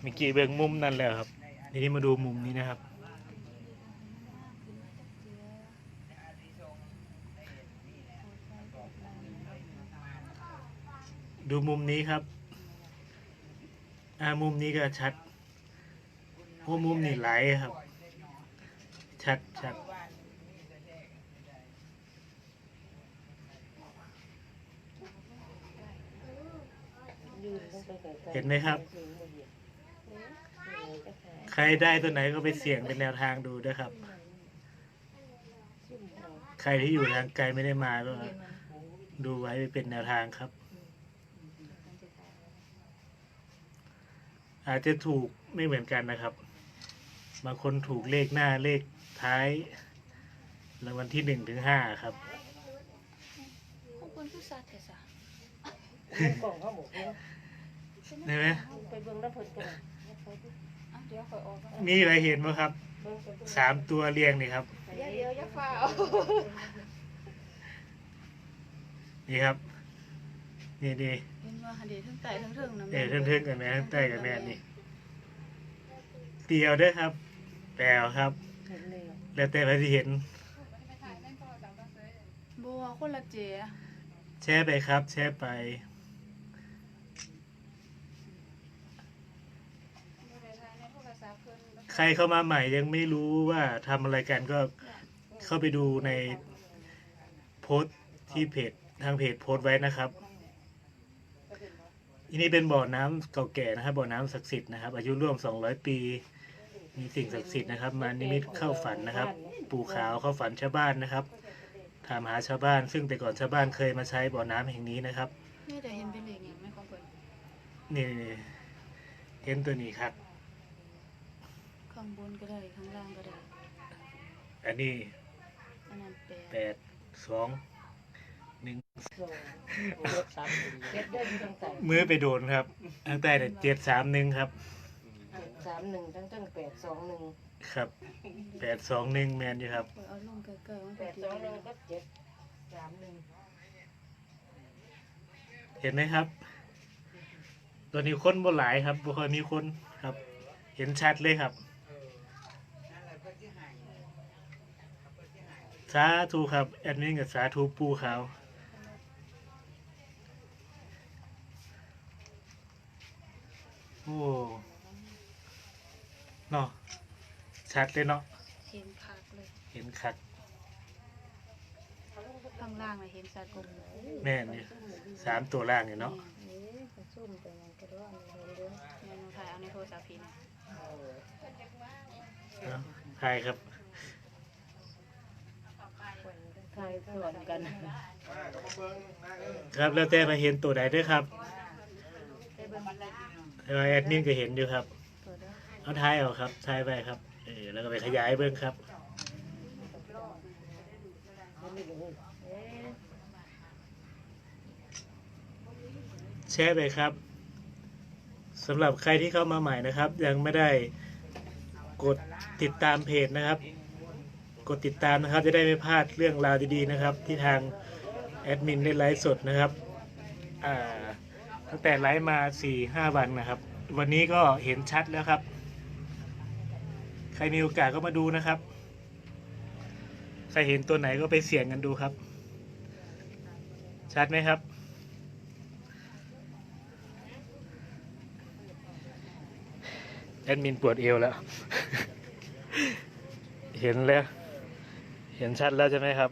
เมื่อกี้เบิ่งมุมนั่นแล้วครับทีนี้มาดูมุมนี้นะครับ ดูมุมนี้ครับ อ่ามุมนี้ก็ชัดโอ้มุมนี่ไหลครับ ชัดชัดเห็นไหมครับ ใครได้ตัวไหนก็ไปเสี่ยงเป็นแนวทางดูด้วยครับ ใครที่อยู่ทางไกลไม่ได้มาก็ดูไว้เป็นแนวทางครับ อาจจะถูกไม่เหมือนกันนะครับบางคนถูกเลขหน้าเลขท้ายรางวัลที่หนึ่งถึงห้าครับขอบคุณผู้ซาเทสะกล่องเขาหมกเนาะเห็นไหมไปเบิ่งน้ำเพิ่นกันอะเดี๋ยวคอยออกก่อนมีอะไรเห็นไหมครับเบิ่งไปเบิ่งสามตัวเรียงนี่ครับ เดี๋ยวเดี๋ยวอย่าฟ้าเอานี่ครับ นี่นี่เห็นว่าหันเดทั้งไต่ทั้งเทิงนะเออเทิงๆกันแม่ทั้งใต้กันแม่นี่เตียวด้วยครับแปลวครับ เห็นเลยแล้วแต่ใครที่เห็น บัวคนละเจแชร์ไปครับ แชร์ไป ใครเข้ามาใหม่ยังไม่รู้ว่าทำอะไรกันก็เข้าไปดูในโพสต์ที่เพจทางเพจโพสต์ไว้นะครับอันนี้เป็นบ่อน้ำเก่าแก่นะครับบ่อน้ำศักดิ์สิทธิ์นะครับ อายุร่วม 200 ปี มีสิ่งศักดิ์สิทธิ์นะครับ มานิมิตเข้าฝันนะครับ ปู่ขาวเข้าฝันชาวบ้านนะครับถามหาชาวบ้าน ซึ่งแต่ก่อนชาวบ้านเคยมาใช้บ่อน้ำแห่งนี้นะครับ นี่แต่เห็นเป็นเลขอย่างไม่ของเพิ่นนี่เห็นตัวนี้ครับข้างบ นก็ได้ข้างล่างก็ได้ อันนี้อันนั้นแปดแปดสองหนึ่งสองเจ็ดสามเจ็ดได้อยู่ทางใต้มือไปโดนครับทางใต้เจ็ดสามหนึ่งครับเจ็ดสามหนึ่งทั้งทั้งแปดสองหนึ่งครับแปดสองหนึ่งแมนอยู่ครับคอยเอาลงใกล้ๆมันแปก็ดดีสองหนึ่งก็เจ็ดสามหนึ่งเห็นไหมครับ ตัวนี้คนบ่หลายครับบ่ค่อยมีคนครับ เห็นชัดเลยครับ สาธุครับ แอดมินกับสาธุปูขาวโอ้เนาะชัดเลยเนาะเห็นคักเลยเห็นคักข้างล่างน่ะเห็นสัตว์กลมเลยแม่นอยู่สามตัวล่างอยู่เนาะซุ่มไปนั่นก็ร้อนเห็นเด้อแม่หนูถ่ายเอาในโทรศัพท์พี่นะเนาะใช่ครับ ทายสอนกันครับแล้วแต่มาเห็นตัวใดด้วยครับได้เบิ่งแต่ว่าแอดมินก็เห็นอยู่ครับเอาท้ายเอาครับท้ายไปครับเออแล้วก็ไปขยายเบิ้งครับแชร์ไปครับสำหรับใครที่เข้ามาใหม่นะครับ ยังไม่ได้กดติดตามเพจนะครับ กดติดตามนะครับ จะได้ไม่พลาดเรื่องราวดีๆนะครับ ที่ทางแอดมินได้ไลฟ์สดนะครับตั้งแต่ไลฟ์มา4ี่ห้าวันนะครับ วันนี้ก็เห็นชัดแล้วครับ ใครมีโอกาสก็มาดูนะครับ ใครเห็นตัวไหนก็ไปเสี่ยงกันดูครับ ชัดไหมครับแอดมินปวดเอวแล้ว เห็นแล้ว เห็นชัดแล้วใช่ไหมครับ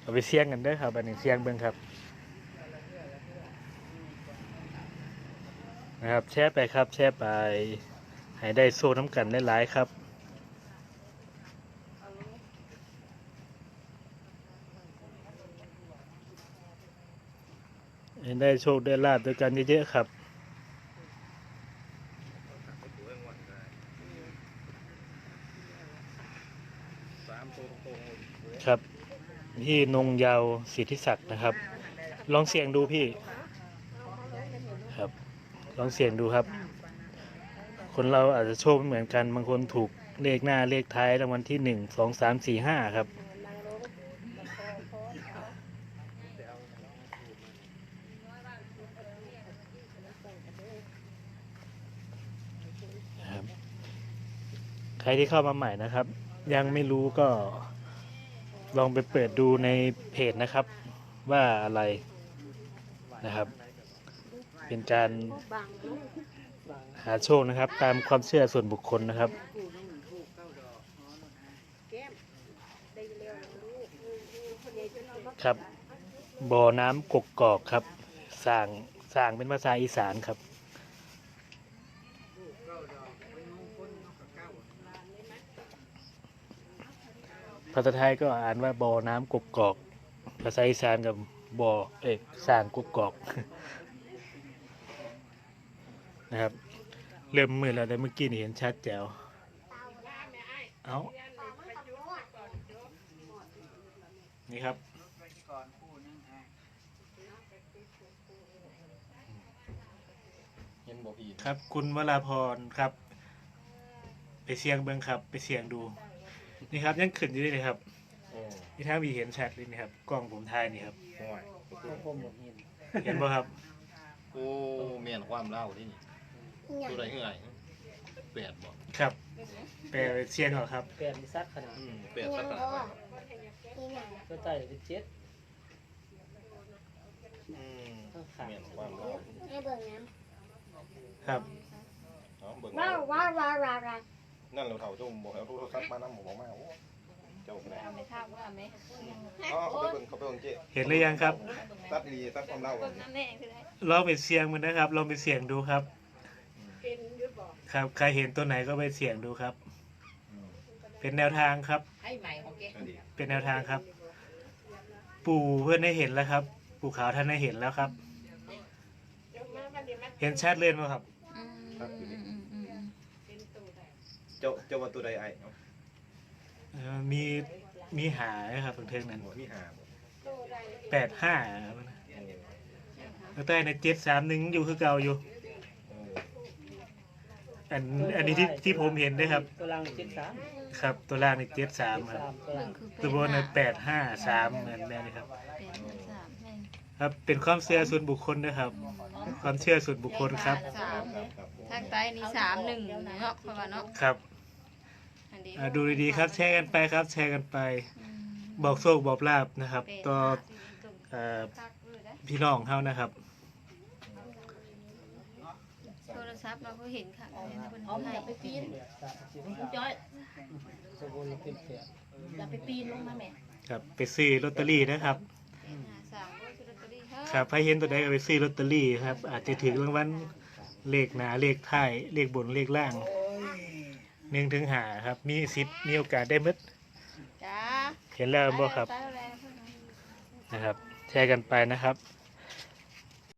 เอาไปเสี่ยงกันด้วยครับอันนี้เสี่ยงเบิ้งครับนะครับแชร์ไปครับ แชร์ไปให้ได้โซ่น้ำกันได้หลายๆครับให้ได้โชคได้ลาบด้วยกันเยอะๆครับ ครับ พี่นงยาวสิทธิศักดิ์นะครับ ลองเสียงดูพี่ ครับ ลองเสียงดูครับ คนเราอาจจะโชคไม่เหมือนกันบางคนถูกเลขหน้าเลขท้ายรางวัลที่หนึ่งสองสามสี่ห้าครับใครที่เข้ามาใหม่นะครับ ยังไม่รู้ก็ ลองไปเปิดดูในเพจนะครับ ว่าอะไรนะครับ เป็นการหาโชคนะครับ ตามความเชื่อส่วนบุคคลนะครับครับบ่อน้ำกกกอกครับสร้างสร้างเป็นภาษาอีสานครับาษาไทยก็อ่านว่าบ่อน้ำกกกอก ภาษาอีสานกับบ่อเอกสร้างกกกอกนะครับ เริ่มมืดแล้วแต่เมื่อกี้นี่เห็นชัดแจ๋วเอานี่ครับเห็นบอกอีกครับ คุณวราพรครับ ไปเสียงเบิงครับ ไปเสียงดู นี่ครับยังขึ้นอยู่เลยครับโอ้นี่ถ้ามีเห็นชัดเลยนะครับกล้องผมถ่ายนี่ครับ ห่วยผมบอกเห็นเห็นบ่ครับโอ้เมียนความเล่าที่นี่ตัวใดเหื่อยแปดบอกครับไปเสียงก่อนครับแปดมีซัดขนาดอืมแปดสักหน่อยก็ใต้เป็นเจ็ดอืมข้างขาเมียนความเล่าครับเนาะเบิ่งว้าวว้าวว้าวว้าวว้าว นั่นเราเท่าเจ้าบอกเอาโทรศัพท์มานั่งบอกมาโอ้เจ้าแม่เอาไปทาบว่าไหมอ๋อเขาไปเบิ่งเขาไปเบิ่งเจ๊เห็นหรือยังครับ ตัดดีตัดความเล่านั่นเองคือได้ลองไปเสียงมันนะครับ ลองไปเสียงดูครับครับ ใครเห็นตัวไหนก็ไปเสียงดูครับอืมเป็นแนวทางครับอันนี้เป็นแนวทางครับ ปู่เพื่อนได้เห็นแล้วครับ ปู่ขาวท่านได้เห็นแล้วครับเห็นชัดเลยไหมครับ อืมอืมอืมอืมอืม เจ้าเจ้าว่าตัวใดไอ้เนาะเอ่อมีมีหานะครับเทิงๆนั้นหัวที่หาบ่แปดห้าแล้วใต้ในเจ็ดสามหนึ่งอยู่คือเก่าอยู่ โอ้อันอันนี้ที่ที่ผมเห็นด้วยครับ ตัวล่างเจ็ดสามครับ ตัวล่างในเจ็ดสามครับสามตัวหล่านึ่งงคือตัวบนในแปดห้าสามเหมือนแม่นี่ครับ แปดห้าสามแม่น ครับเป็นความเชื่อส่วนบุคคลนะครับ ความเชื่อส่วนบุคคลครับ สามครับครับทางใต้นี่สามหนึ่งเนาะเพราะว่าเนาะครับอันนี้อ่าดูดีๆครับ แชร์กันไปครับ แชร์กันไป อืมบอกโชคบอกลาบนะครับแปดต่อห้าเอ่อคักเลยนะพี่น้องเขานะครับโทรศัพท์เราก็เห็นค่ะแม่นเพิ่นเอาให้อย่าไปปีนสามเจ็ดคุณสามจ้อยสมบูรณ์เป็นแปดอย่าไปปีนลงมาแม่ครับ ไปซื้อลอตเตอรี่นะครับ ครับใครเห็นตัวใดก็ไปซื้อลอตเตอรี่ครับ อาจจะถึงรางวัลเลขหนาเลขท้ายเลขบนเลขล่างหนึ่งถึงหาครับ มีสิทธิ์มีโอกาสได้หมดจ้าเห็นแล้วบ่ครับไปแล้วไปแล้วนะครับ แชร์กันไปนะครับ